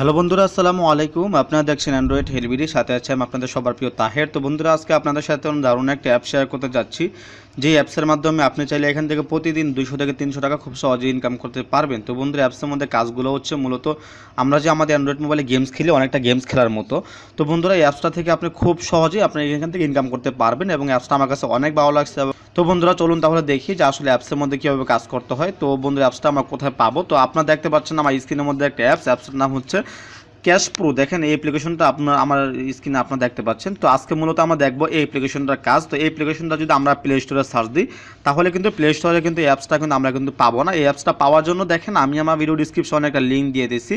Hello বন্ধুরা, আসসালামু আলাইকুম। আপনারা দেখছেন অ্যান্ড্রয়েড হেলবিডি সাথে আছে আমি আপনাদের সবার প্রিয় তাহের। তো বন্ধুরা, আজকে আপনাদের সাথে দারুণ একটা অ্যাপ শেয়ার করতে যাচ্ছি। যে অ্যাপসের মাধ্যমে আপনি চাইলে এখান থেকে প্রতিদিন দুইশো থেকে তিনশো টাকা খুব সহজে ইনকাম করতে পারবেন। তো বন্ধুরা অ্যাপসের মধ্যে কাজগুলো হচ্ছে মূলত, আমরা যে আমাদের অ্যান্ড্রয়েড মোবাইলে গেমস খেলি, অনেকটা গেমস খেলার মতো। তো বন্ধুরা, এই অ্যাপসটা থেকে আপনি খুব সহজেই আপনি এখান থেকে ইনকাম করতে পারবেন এবং অ্যাপসটা আমার কাছে অনেক ভালো লাগছে। তো বন্ধুরা, চলুন তাহলে দেখি যে আসলে অ্যাপসের মধ্যে কীভাবে কাজ করতে হয়। তো বন্ধুরা অ্যাপসটা আমরা কোথায় পাবো? তো আপনারা দেখতে পাচ্ছেন আমার স্ক্রিনের মধ্যে একটা অ্যাপস অ্যাপসের নাম হচ্ছে ক্যাশ প্রো, দেখেন এই অ্যাপ্লিকেশনটা আপনার, আমার স্ক্রিনে আপনারা দেখতে পাচ্ছেন। তো আজকে মূলত আমরা দেখব এই অ্যাপ্লিকেশনটার কাজ। তো এই অ্যাপ্লিকেশনটা যদি আমরা প্লে স্টোরে সার্চ দিই, তাহলে কিন্তু প্লে স্টোরে কিন্তু অ্যাপসটা কিন্তু আমরা কিন্তু পাবো না। এই অ্যাপসটা পাওয়ার জন্য দেখেন, আমি আমার ভিডিও ডিসক্রিপশনে একটা লিঙ্ক দিয়ে দিয়েছি।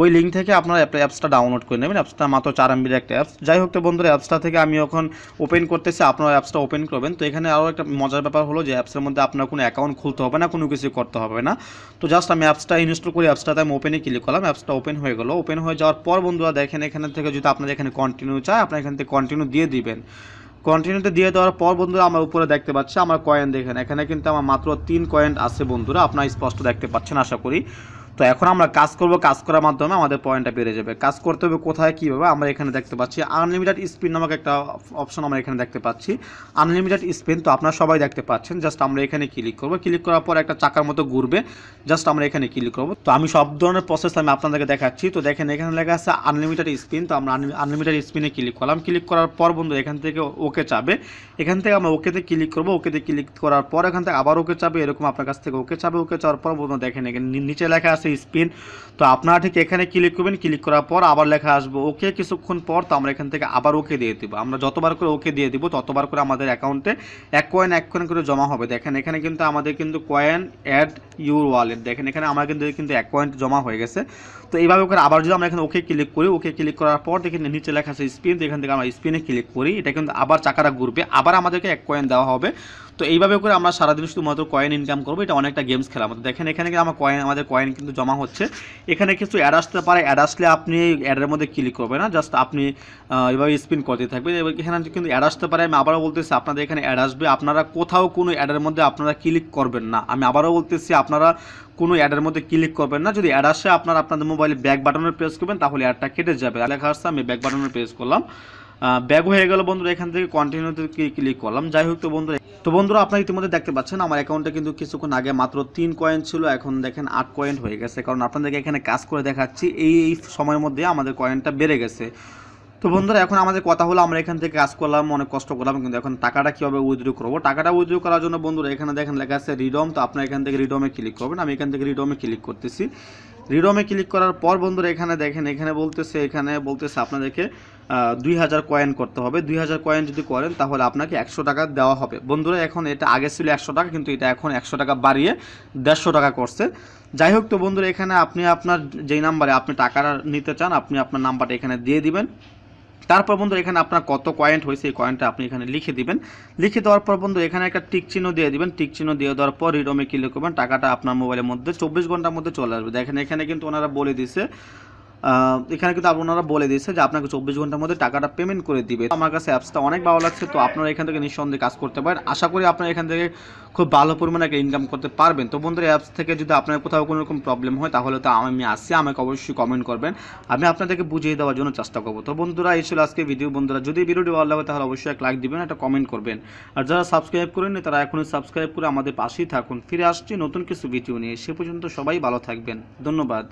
ওই লিঙ্ক থেকে আপনারা অ্যাপসটা ডাউনলোড করে নেবেন। অ্যাপসটা মাত্র চার এমবির একটা অ্যাপস যাই হোক তো বন্ধুরা অ্যাপসটা থেকে আমি এখন ওপেন করতেছি আপনারা অ্যাপসটা ওপেন করবেন। তো এখানে আরও একটা মজার ব্যাপার হলো যে অ্যাপসের মধ্যে আপনার কোনো অ্যাকাউন্ট খুলতে হবে না, কোনো কিছু করতে হবে না। তো জাস্ট আমি অ্যাপসটা ইনস্টল করি অ্যাপসটাতে আমি ওপেনে ক্লিক করলাম অ্যাপসটা ওপেন হয়ে গেলো। ওপেন হয়ে যাওয়ার পর বন্ধুরা দেখেন এখানে থেকে যদি আপনার এখানে কন্টিনিউ চায়, আপনার এখান থেকে কন্টিনিউ দিয়ে দিবেন। কন্টিনিউতে দিয়ে দেওয়ার পর বন্ধুরা আমার উপরে দেখতে পাচ্ছে, আমার কয়েন দেখেন। এখানে কিন্তু আমার মাত্র তিন কয়েন আছে বন্ধুরা, আপনারা স্পষ্ট দেখতে পাচ্ছেন, আশা করি। তো এখন আমরা কাজ করব, কাজ করার মাধ্যমে আমাদের পয়েন্টটা বেড়ে যাবে। কাজ করতে হবে কোথায়, কীভাবে, আমরা এখানে দেখতে পাচ্ছি। আনলিমিটেড স্পিন নামক একটা অপশন আমরা এখানে দেখতে পাচ্ছি। আনলিমিটেড স্পিন তো আপনারা সবাই দেখতে পাচ্ছেন। জাস্ট আমরা এখানে ক্লিক করব। ক্লিক করার পর একটা চাকার মতো ঘুরবে। জাস্ট আমরা এখানে ক্লিক করব। তো আমি সব ধরনের প্রসেস আমি আপনাদেরকে দেখাচ্ছি। তো দেখেন, এখানে লেখা আছে আনলিমিটেড স্পিন তো আমরা আনলিমিটেড স্পিনে ক্লিক করলাম। ক্লিক করার পর বন্ধু, এখান থেকে ওকে চাবে। এখান থেকে আমরা ওকেতে ক্লিক করব। ওকেতে ক্লিক করার পর এখান থেকে আবার ওকে চাবে। এরকম আপনার কাছ থেকে ওকে চাবে। ওকে চাওয়ার পর বন্ধু, দেখেন এখানে নিচে লেখা আছে স্পিন। তো আপনারা ঠিক এখানে ক্লিক করবেন ক্লিক করার পর আবার লেখা আসব ওকে কিছুক্ষণ পর তো আমরা এখান থেকে আবার ওকে দিয়ে দিব। আমরা যতবার করে ওকে দিয়ে দিব, ততবার করে আমাদের অ্যাকাউন্টে এক কয়েন এক কয়েন করে জমা হবে। দেখেন, এখানে কিন্তু আমাদের কিন্তু কয়েন অ্যাড ইউর ওয়ালেট দেখেন, এখানে আমার কিন্তু কিন্তু এক কয়েন জমা হয়ে গেছে। তো এইভাবে করে আবার যদি আমরা এখানে ওকে ক্লিক করি ওকে ক্লিক করার পর দেখেন, নিচে লেখা আছে স্পিন। তো এখান থেকে আমরা স্পিনে ক্লিক করি। এটা কিন্তু আবার চাকাটা ঘুরবে। আবার আমাদেরকে এক কয়েন দেওয়া হবে। তো এইভাবে করে আমরা সারাদিন শুধুমাত্র কয়েন ইনকাম করব, এটা অনেকটা গেমস খেলার মতো। দেখেন, এখানে কিন্তু আমার কয়েন আমাদের কয়েন কিন্তু জমা হচ্ছে। এখানে কিছু অ্যাড আসতে পারে অ্যাড আসলে আপনি অ্যাডের মধ্যে ক্লিক করবেন না জাস্ট আপনি এভাবে স্পিন করতে থাকবেন। এবার এখানে কিন্তু অ্যাড আসতে পারে, আমি আবারও বলতেছি, আপনাদের এখানে অ্যাড আসবে। আপনারা কোথাও কোনো অ্যাডের মধ্যে আপনারা ক্লিক করবেন না। আমি আবারও বলতেছি, আপনারা কোনো অ্যাডের মধ্যে ক্লিক করবেন না। যদি অ্যাড আসে, আপনারা আপনাদের মোবাইলে ব্যাক বাটনের প্রেস করবেন, তাহলে অ্যাডটা কেটে যাবে। লেখা আসছে আমি ব্যাক বাটনের প্রেস করলাম। ব্যাগ হয়ে গেল বন্ধুরা, এখান থেকে কন্টিনিউতে ক্লিক করলাম। যাই হোক তো বন্ধুরা তো বন্ধুরা, আপনারা ইতিমধ্যে দেখতে পাচ্ছেন, আমার অ্যাকাউন্টে কিন্তু কিছুক্ষণ আগে মাত্র তিন কয়েন ছিল, এখন দেখেন আট কয়েন হয়ে গেছে। কারণ আপনাদেরকে এখানে কাজ করে দেখাচ্ছি, এই এই সময়ের মধ্যে আমাদের কয়েনটা বেড়ে গেছে। তো বন্ধুরা, এখন আমাদের কথা হলো, আমরা এখান থেকে কাজ করলাম, অনেক কষ্ট করলাম, কিন্তু এখন টাকাটা কীভাবে উইথড্র করব? টাকাটা উইথড্র করার জন্য বন্ধুরা, এখানে দেখেন লেখা আছে রিডম তো আপনার এখান থেকে রিডমে ক্লিক করবেন। আমি এখান থেকে রিডমে ক্লিক করতেছি। রিডমে ক্লিক করার পর বন্ধুরা এখানে দেখেন, এখানে বলতেছে এখানে বলতেছে আপনাদেরকে দুই হাজার কয়েন করতে হবে। দুই হাজার কয়েন যদি করেন, তাহলে আপনাকে একশো টাকা দেওয়া হবে। বন্ধুরা, এখন এটা আগে ছিল একশো টাকা, কিন্তু এটা এখন একশো টাকা বাড়িয়ে দেড়শো টাকা করছে। যাই হোক তো বন্ধুরা, এখানে আপনি আপনার যেই নাম্বারে আপনি টাকাটা নিতে চান, আপনি আপনার নাম্বারটা এখানে দিয়ে দিবেন। তারপর বন্ধু, এখানে আপনার কত কয়েন্ট হয়েছে, এই কয়েনটা আপনি এখানে লিখে দিবেন। লিখে দেওয়ার পর বন্ধু, এখানে একটা টিক চিহ্ন দিয়ে দিবেন। টিক চিহ্ন দিয়ে দেওয়ার পর রিডমে ক্লিক করবেন। টাকাটা আপনার মোবাইলের মধ্যে চব্বিশ ঘণ্টার মধ্যে চলে আসবে। দেখেন, এখানে কিন্তু ওনারা বলে দিছে এখানে কিন্তু আপনারা বলে দিয়েছে যে আপনাকে চব্বিশ ঘণ্টার মধ্যে টাকাটা পেমেন্ট করে দিবে। আমার কাছে অ্যাপসটা অনেক ভালো লাগছে, তো আপনারা এখান থেকে নিঃসন্দেহে কাজ করতে পারেন। আশা করি আপনারা এখান থেকে খুব ভালো পরিমাণে একটা ইনকাম করতে পারবেন। তো বন্ধুরা অ্যাপস থেকে যদি আপনার কোথাও কোনো রকম প্রবলেম হয়, তাহলে তো আমি আসছি, আমাকে অবশ্যই কমেন্ট করবেন। আমি আপনাদেরকে বুঝিয়ে দেওয়ার জন্য চেষ্টা করব। তো বন্ধুরা, এই ছিল আজকে ভিডিও বন্ধুরা, যদি ভিডিওটি ভালো লাগে, তাহলে অবশ্যই এক লাইক দিবেন, একটা কমেন্ট করবেন। আর যারা সাবস্ক্রাইব করেননি, তারা এখনই সাবস্ক্রাইব করে আমাদের পাশেই থাকুন। ফিরে আসছি নতুন কিছু ভিডিও নিয়ে। সে পর্যন্ত সবাই ভালো থাকবেন। ধন্যবাদ।